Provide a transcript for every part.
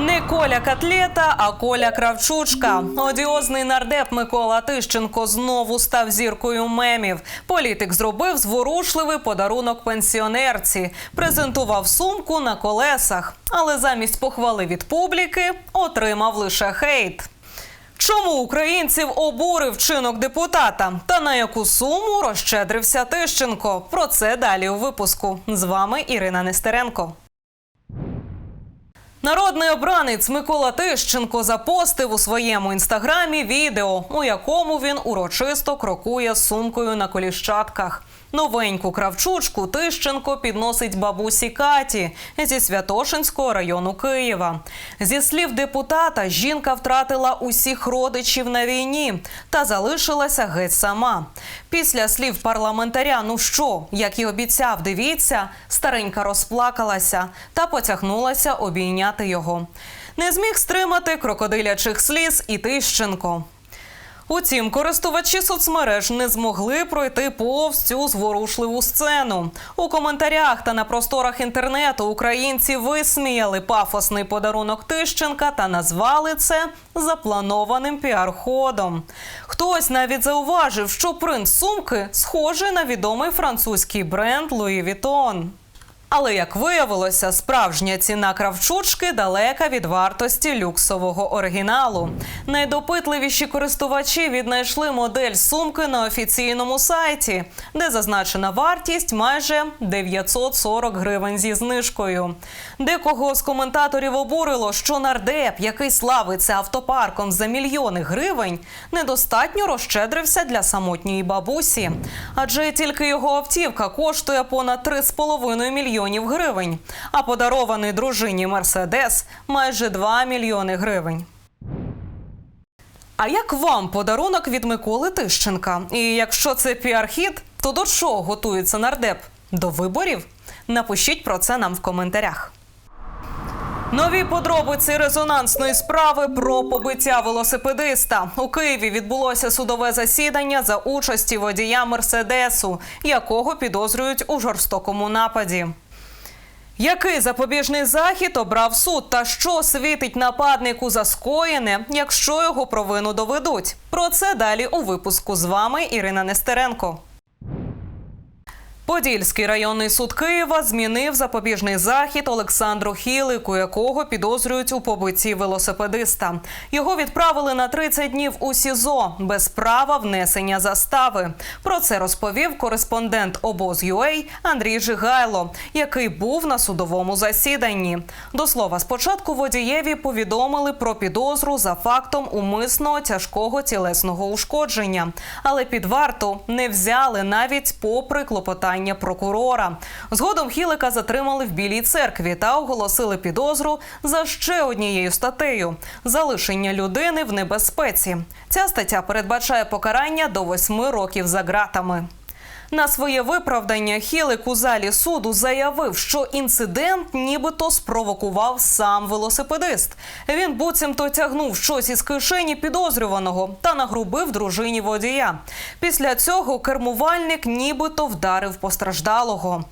Не Коля Котлета, а Коля Кравчучка. Одіозний нардеп Микола Тищенко знову став зіркою мемів. Політик зробив зворушливий подарунок пенсіонерці, презентував сумку на колесах, але замість похвали від публіки отримав лише хейт. Чому українців обурив вчинок депутата? Та на яку суму розщедрився Тищенко? Про це далі у випуску. З вами Ірина Нестеренко. Народний обранець Микола Тищенко запостив у своєму інстаграмі відео, у якому він урочисто крокує сумкою на коліщатках. Новеньку кравчучку Тищенко підносить бабусі Каті зі Святошинського району Києва. Зі слів депутата, жінка втратила усіх родичів на війні та залишилася геть сама. Після слів парламентаря, ну що, як і обіцяв, дивіться, старенька розплакалася та потягнулася обійняти його. Не зміг стримати крокодилячих сліз і Тищенко. Утім, користувачі соцмереж не змогли пройти повз цю зворушливу сцену. У коментарях та на просторах інтернету українці висміяли пафосний подарунок Тищенка та назвали це запланованим піар-ходом. Хтось навіть зауважив, що принт сумки схожий на відомий французький бренд Louis Vuitton. Але як виявилося, справжня ціна кравчучки далека від вартості люксового оригіналу. Найдопитливіші користувачі віднайшли модель сумки на офіційному сайті, де зазначена вартість майже 940 гривень зі знижкою. Декого з коментаторів обурило, що нардеп, який славиться автопарком за мільйони гривень, недостатньо розщедрився для самотньої бабусі, адже тільки його автівка коштує понад 3,5 мільйонів гривень, а подарований дружині Мерседес майже 2 мільйони гривень. А як вам подарунок від Миколи Тищенка? І якщо це піар-хід, то до чого готується нардеп? До виборів? Напишіть про це нам в коментарях. Нові подробиці резонансної справи про побиття велосипедиста у Києві відбулося судове засідання за участі водія Мерседесу, якого підозрюють у жорстокому нападі. Який запобіжний захід обрав суд та що світить нападнику за скоєне, якщо його провину доведуть? Про це далі у випуску з вами Ірина Нестеренко. Подільський районний суд Києва змінив запобіжний захід Олександру Хілику, якого підозрюють у побитті велосипедиста. Його відправили на 30 днів у СІЗО без права внесення застави. Про це розповів кореспондент обоз.UA Андрій Жигайло, який був на судовому засіданні. До слова, спочатку водієві повідомили про підозру за фактом умисного тяжкого тілесного ушкодження, але під варту не взяли навіть попри клопотання прокурора. Згодом Хілика затримали в Білій церкві та оголосили підозру за ще однією статтею залишення людини в небезпеці. Ця стаття передбачає покарання до восьми років за ґратами. На своє виправдання Хілик у залі суду заявив, що інцидент нібито спровокував сам велосипедист. Він буцімто тягнув щось із кишені підозрюваного та нагрубив дружині водія. Після цього кермувальник нібито вдарив постраждалого.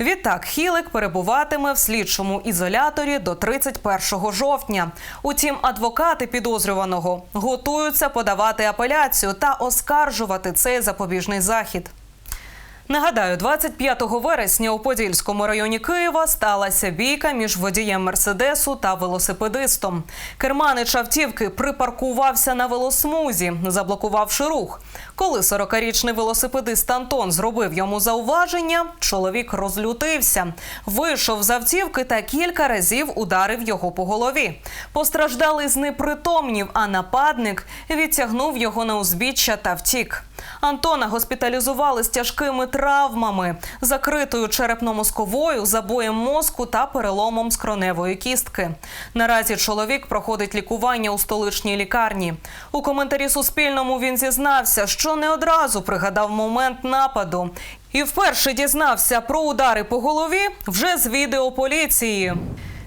Відтак Хілик перебуватиме в слідчому ізоляторі до 31 жовтня. Утім, адвокати підозрюваного готуються подавати апеляцію та оскаржувати цей запобіжний захід. Нагадаю, 25 вересня у Подільському районі Києва сталася бійка між водієм Мерседесу та велосипедистом. Керманич автівки припаркувався на велосмузі, заблокувавши рух. Коли 40-річний велосипедист Антон зробив йому зауваження, чоловік розлютився, вийшов з автівки та кілька разів ударив його по голові. Постраждалий знепритомнів, а нападник відтягнув його на узбіччя та втік. Антона госпіталізували з тяжкими травмами, закритою черепно-мозковою, забоєм мозку та переломом скроневої кістки. Наразі чоловік проходить лікування у столичній лікарні. У коментарі Суспільному він зізнався, що не одразу пригадав момент нападу. І вперше дізнався про удари по голові вже з відео поліції.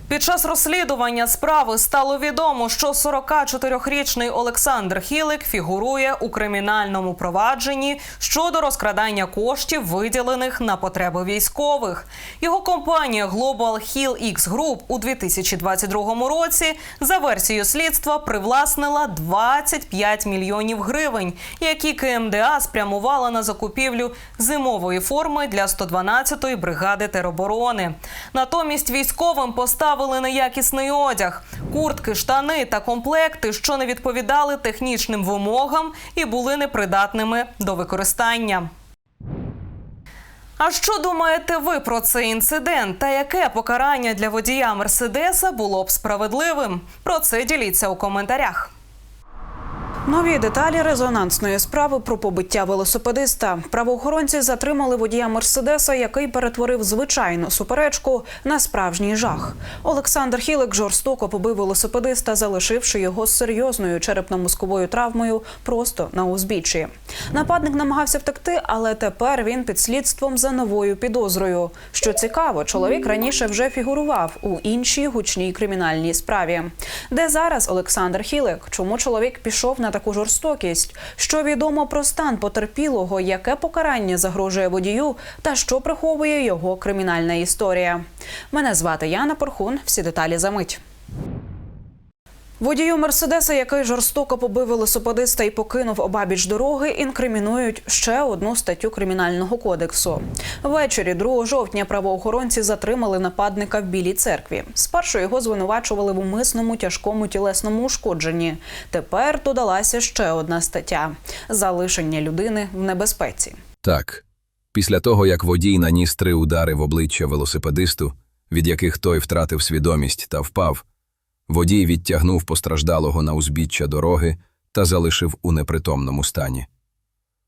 Під час розслідування справи стало відомо, що 44-річний Олександр Хілик фігурує у кримінальному провадженні щодо розкрадання коштів, виділених на потреби військових. Його компанія Global Hill X Group у 2022 році за версією слідства привласнила 25 мільйонів гривень, які КМДА спрямувала на закупівлю зимової форми для 112-ї бригади тероборони. Натомість військовим поставили неякісний одяг, куртки, штани та комплекти, що не відповідали технічним вимогам і були непридатними до використання. А що думаєте ви про цей інцидент? Та яке покарання для водія Мерседеса було б справедливим? Про це діліться у коментарях. Нові деталі резонансної справи про побиття велосипедиста. Правоохоронці затримали водія Мерседеса, який перетворив звичайну суперечку на справжній жах. Олександр Хілик жорстоко побив велосипедиста, залишивши його з серйозною черепно-мозковою травмою просто на узбіччі. Нападник намагався втекти, але тепер він під слідством за новою підозрою. Що цікаво, чоловік раніше вже фігурував у іншій гучній кримінальній справі. Де зараз Олександр Хілик? Чому чоловік пішов на таку жорстокість? Що відомо про стан потерпілого, яке покарання загрожує водію, та що приховує його кримінальна історія? Мене звати Яна Порхун. Всі деталі за мить. Водію Мерседеса, який жорстоко побив велосипедиста і покинув обабіч дороги, інкримінують ще одну статтю кримінального кодексу. Ввечері 2 жовтня правоохоронці затримали нападника в Білій церкві. Спершу його звинувачували в умисному тяжкому тілесному ушкодженні. Тепер додалася ще одна стаття залишення людини в небезпеці. Так, після того, як водій наніс три удари в обличчя велосипедисту, від яких той втратив свідомість та впав, водій відтягнув постраждалого на узбіччя дороги та залишив у непритомному стані.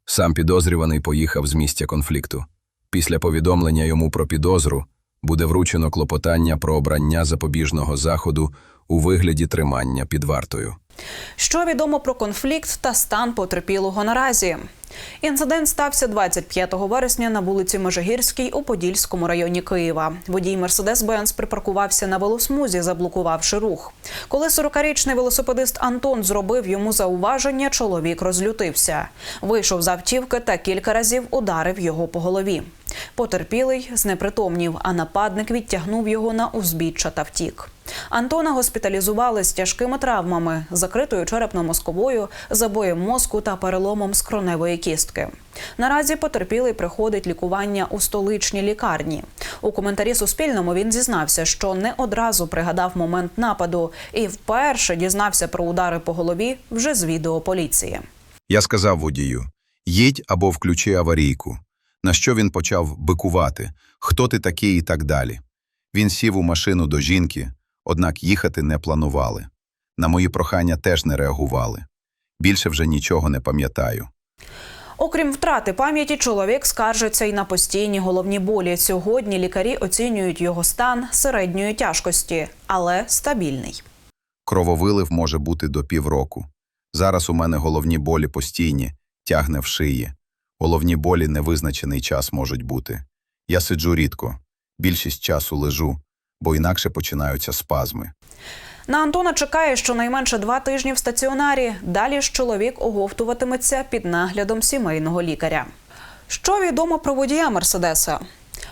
Сам підозрюваний поїхав з місця конфлікту. Після повідомлення йому про підозру буде вручено клопотання про обрання запобіжного заходу у вигляді тримання під вартою. Що відомо про конфлікт та стан потерпілого наразі? Інцидент стався 25 вересня на вулиці Межигірській у Подільському районі Києва. Водій Мерседес-Бенц припаркувався на велосмузі, заблокувавши рух. Коли 40-річний велосипедист Антон зробив йому зауваження, чоловік розлютився. Вийшов з автівки та кілька разів ударив його по голові. Потерпілий знепритомнів, а нападник відтягнув його на узбіччя та втік. Антона госпіталізували з тяжкими травмами, закритою черепно-мозковою, забоєм мозку та переломом скроневої кістки. Наразі потерпілий приходить лікування у столичній лікарні. У коментарі Суспільному він зізнався, що не одразу пригадав момент нападу і вперше дізнався про удари по голові вже з відео поліції. Я сказав водію: їдь або включи аварійку. На що він почав бикувати, хто ти такий і так далі. Він сів у машину до жінки, однак їхати не планували. На мої прохання теж не реагували. Більше вже нічого не пам'ятаю. Окрім втрати пам'яті, чоловік скаржиться й на постійні головні болі. Сьогодні лікарі оцінюють його стан середньої тяжкості, але стабільний. Крововилив може бути до півроку. Зараз у мене головні болі постійні, тягне в шиї. Головні болі невизначений час можуть бути. Я сиджу рідко, більшість часу лежу, бо інакше починаються спазми. На Антона чекає щонайменше два тижні в стаціонарі. Далі ж чоловік оговтуватиметься під наглядом сімейного лікаря. Що відомо про водія Мерседеса?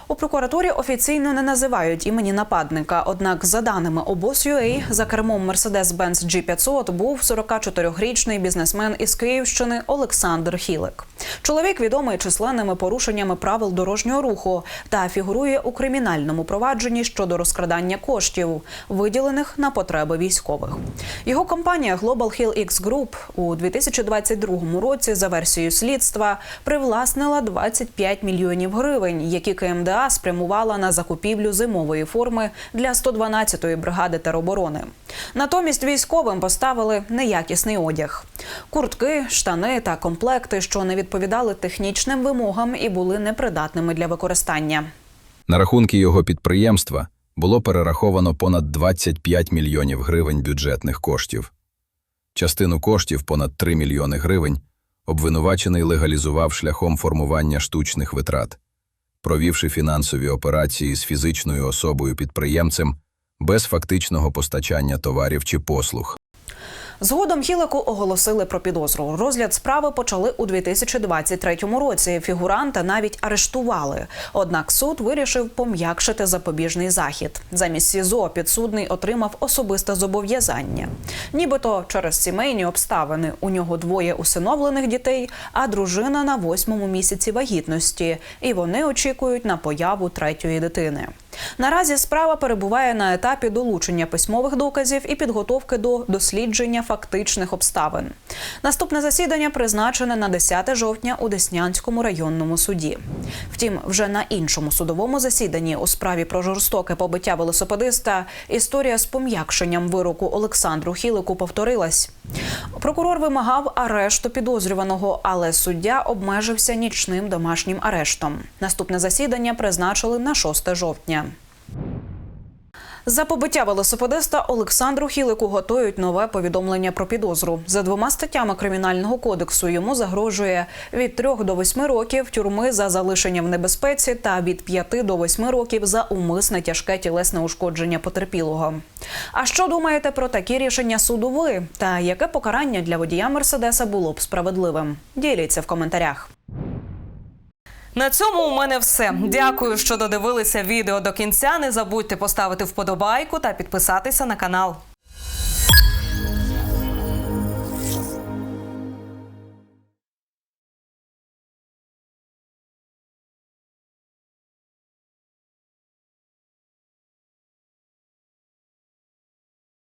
У прокуратурі офіційно не називають імені нападника. Однак, за даними обоз.ua, за кермом Mercedes-Benz G500 був 44-річний бізнесмен із Київщини Олександр Хілик. Чоловік відомий численними порушеннями правил дорожнього руху та фігурує у кримінальному провадженні щодо розкрадання коштів, виділених на потреби військових. Його компанія Global Hill X Group у 2022 році за версією слідства привласнила 25 мільйонів гривень, які КМДА спрямувала на закупівлю зимової форми для 112-ї бригади тероборони. Натомість військовим поставили неякісний одяг: куртки, штани та комплекти, що не відповідали технічним вимогам і були непридатними для використання. На рахунки його підприємства було перераховано понад 25 мільйонів гривень бюджетних коштів. Частину коштів, понад 3 мільйони гривень, обвинувачений легалізував шляхом формування штучних витрат. Провівши фінансові операції з фізичною особою підприємцем, без фактичного постачання товарів чи послуг. Згодом Хілику оголосили про підозру. Розгляд справи почали у 2023 році. Фігуранта навіть арештували. Однак суд вирішив пом'якшити запобіжний захід. Замість СІЗО підсудний отримав особисте зобов'язання. Нібито через сімейні обставини у нього двоє усиновлених дітей, а дружина на восьмому місяці вагітності, і вони очікують на появу третьої дитини. Наразі справа перебуває на етапі долучення письмових доказів і підготовки до дослідження фактичних обставин. Наступне засідання призначене на 10 жовтня у Деснянському районному суді. Втім, вже на іншому судовому засіданні у справі про жорстоке побиття велосипедиста історія з пом'якшенням вироку Олександру Хілику повторилась. Прокурор вимагав арешту підозрюваного, але суддя обмежився нічним домашнім арештом. Наступне засідання призначили на 6 жовтня. За побиття велосипедиста Олександру Хілику готують нове повідомлення про підозру. За двома статтями кримінального кодексу йому загрожує від 3 до 8 років тюрми за залишення в небезпеці та від 5 до 8 років за умисне тяжке тілесне ушкодження потерпілого. А що думаєте про такі рішення суду ви? Та яке покарання для водія Мерседеса було б справедливим? Діліться в коментарях. На цьому у мене все. Дякую, що додивилися відео до кінця. Не забудьте поставити вподобайку та підписатися на канал.